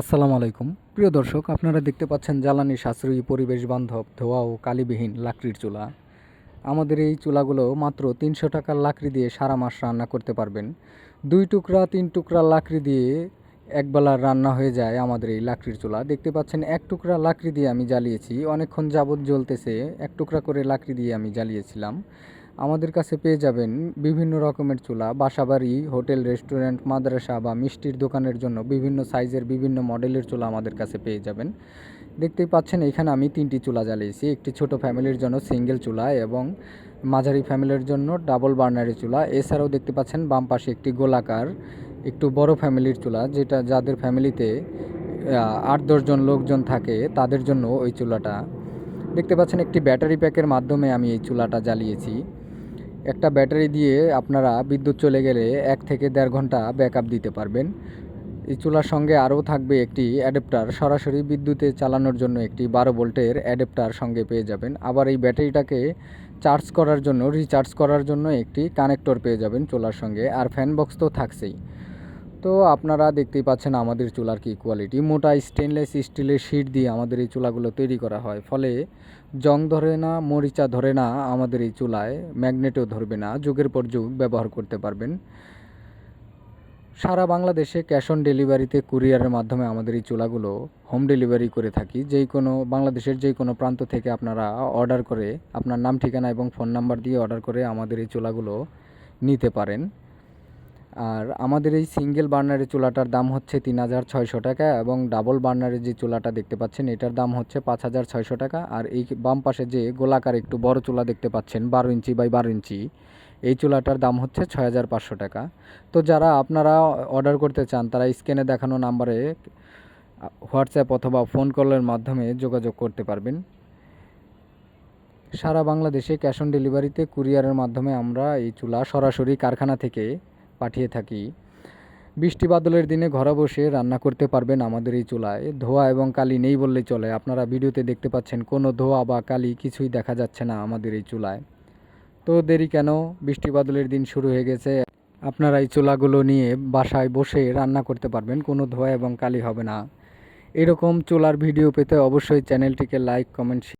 আসসালামু আলাইকুম। প্রিয় দর্শক, আপনারা দেখতে পাচ্ছেন জ্বালানি সাশ্রয়ী পরিবেশ বান্ধব ধোয়া ও কালিবিহীন লাকড়ির চুলা। আমাদের এই চুলাগুলো মাত্র তিনশো টাকার লাকড়ি দিয়ে সারা মাস রান্না করতে পারবেন। দুই টুকরা, তিন টুকরা লাকড়ি দিয়ে একবেলা রান্না হয়ে যায় আমাদের এই লাকড়ির চুলা। দেখতে পাচ্ছেন, এক টুকরা লাকড়ি দিয়ে আমি জ্বালিয়েছি। অনেকক্ষণ যাবৎ জ্বলতেছে, এক টুকরা করে লাকড়ি দিয়ে আমি জ্বালিয়েছিলাম। আমাদের কাছে পেয়ে যাবেন বিভিন্ন রকমের চুলা, বাসাবাড়ি, হোটেল, রেস্টুরেন্ট, মাদ্রাসা বা মিষ্টির দোকানের জন্য বিভিন্ন সাইজের বিভিন্ন মডেলের চুলা আমাদের কাছে পেয়ে যাবেন। দেখতেই পাচ্ছেন, এখানে আমি তিনটি চুলা জ্বালিয়েছি। একটি ছোট ফ্যামিলির জন্য সিঙ্গেল চুলা এবং মাঝারি ফ্যামিলির জন্য ডাবল বার্নারি চুলা। এছাড়াও দেখতে পাচ্ছেন, বাম পাশে একটি গোলাকার, একটু বড় ফ্যামিলির চুলা, যেটা যাদের ফ্যামিলিতে আট দশজন লোকজন থাকে, তাদের জন্য ওই চুলাটা। দেখতে পাচ্ছেন, একটি ব্যাটারি প্যাকের মাধ্যমে আমি এই চুলাটা জ্বালিয়েছি। একটা ব্যাটারি দিয়ে আপনারা বিদ্যুৎ চলে গেলে এক থেকে দেড় ঘণ্টা ব্যাকআপ দিতে পারবেন। এই চুলার সঙ্গে আরও থাকবে একটি অ্যাডাপ্টার সরাসরি বিদ্যুতে চালানোর জন্য একটি বারো ভোল্টের অ্যাডাপ্টার সঙ্গে পেয়ে যাবেন। আবার এই ব্যাটারিটাকে চার্জ করার জন্য রিচার্জ করার জন্য একটি কানেক্টর পেয়ে যাবেন চুলার সঙ্গে। আর ফ্যান বক্স তো থাকছেই। তো আপনারা দেখতেই পাচ্ছেন আমাদের চুলার কি কোয়ালিটি মোটা স্টেনলেস স্টিলের শিট দিয়ে আমাদের এই চুলাগুলো তৈরি করা হয়। ফলে জং ধরে না, মরিচা ধরে না আমাদের এই চুলায় ম্যাগনেটও ধরবে না। যুগের পর যুগ ব্যবহার করতে পারবেন। সারা বাংলাদেশে ক্যাশ অন ডেলিভারিতে কুরিয়ারের মাধ্যমে আমাদের এই চুলাগুলো হোম ডেলিভারি করে থাকি। যেই কোনো, বাংলাদেশের যেই কোনো প্রান্ত থেকে আপনারা অর্ডার করে, আপনার নাম, ঠিকানা এবং ফোন নাম্বার দিয়ে অর্ডার করে আমাদের এই চুলাগুলো নিতে পারেন। আর আমাদের এই সিঙ্গেল বার্নারের চুলাটার দাম হচ্ছে তিন হাজার ছয়শো টাকা এবং ডাবল বার্নারের যে চুলাটা দেখতে পাচ্ছেন, এটার দাম হচ্ছে পাঁচ হাজার ছয়শো টাকা। আর এই বাম পাশে যে গোলাকার একটু বড় চুলা দেখতে পাচ্ছেন, বারো ইঞ্চি বাই বারো ইঞ্চি, এই চুলাটার দাম হচ্ছে ছয় হাজার পাঁচশো টাকা। তো যারা আপনারা অর্ডার করতে চান, তারা স্ক্রিনে দেখানো নাম্বারে হোয়াটসঅ্যাপ অথবা ফোন কলের মাধ্যমে যোগাযোগ করতে পারবেন। সারা বাংলাদেশে ক্যাশ অন ডেলিভারিতে কুরিয়ারের মাধ্যমে আমরা এই চুলা সরাসরি কারখানা থেকে পাঠিয়ে থাকি। বৃষ্টি বাদলের দিনে ঘরে বসে রান্না করতে পারবেন আমাদের এই চুলায়। ধোয়া এবং কালি নেই বললেই চলে। আপনারা ভিডিওতে দেখতে পাচ্ছেন কোনো ধোয়া বা কালি কিছুই দেখা যাচ্ছে না আমাদের এই চুলায়। তো দেরি কেন? বৃষ্টি বাদলের দিন শুরু হয়ে গেছে। আপনারা এই চুলাগুলো নিয়ে বাসায় বসে রান্না করতে পারবেন। কোনো ধোয়া এবং কালি হবে না। এরকম চুলার ভিডিও পেতে অবশ্যই চ্যানেলটিকে লাইক, কমেন্ট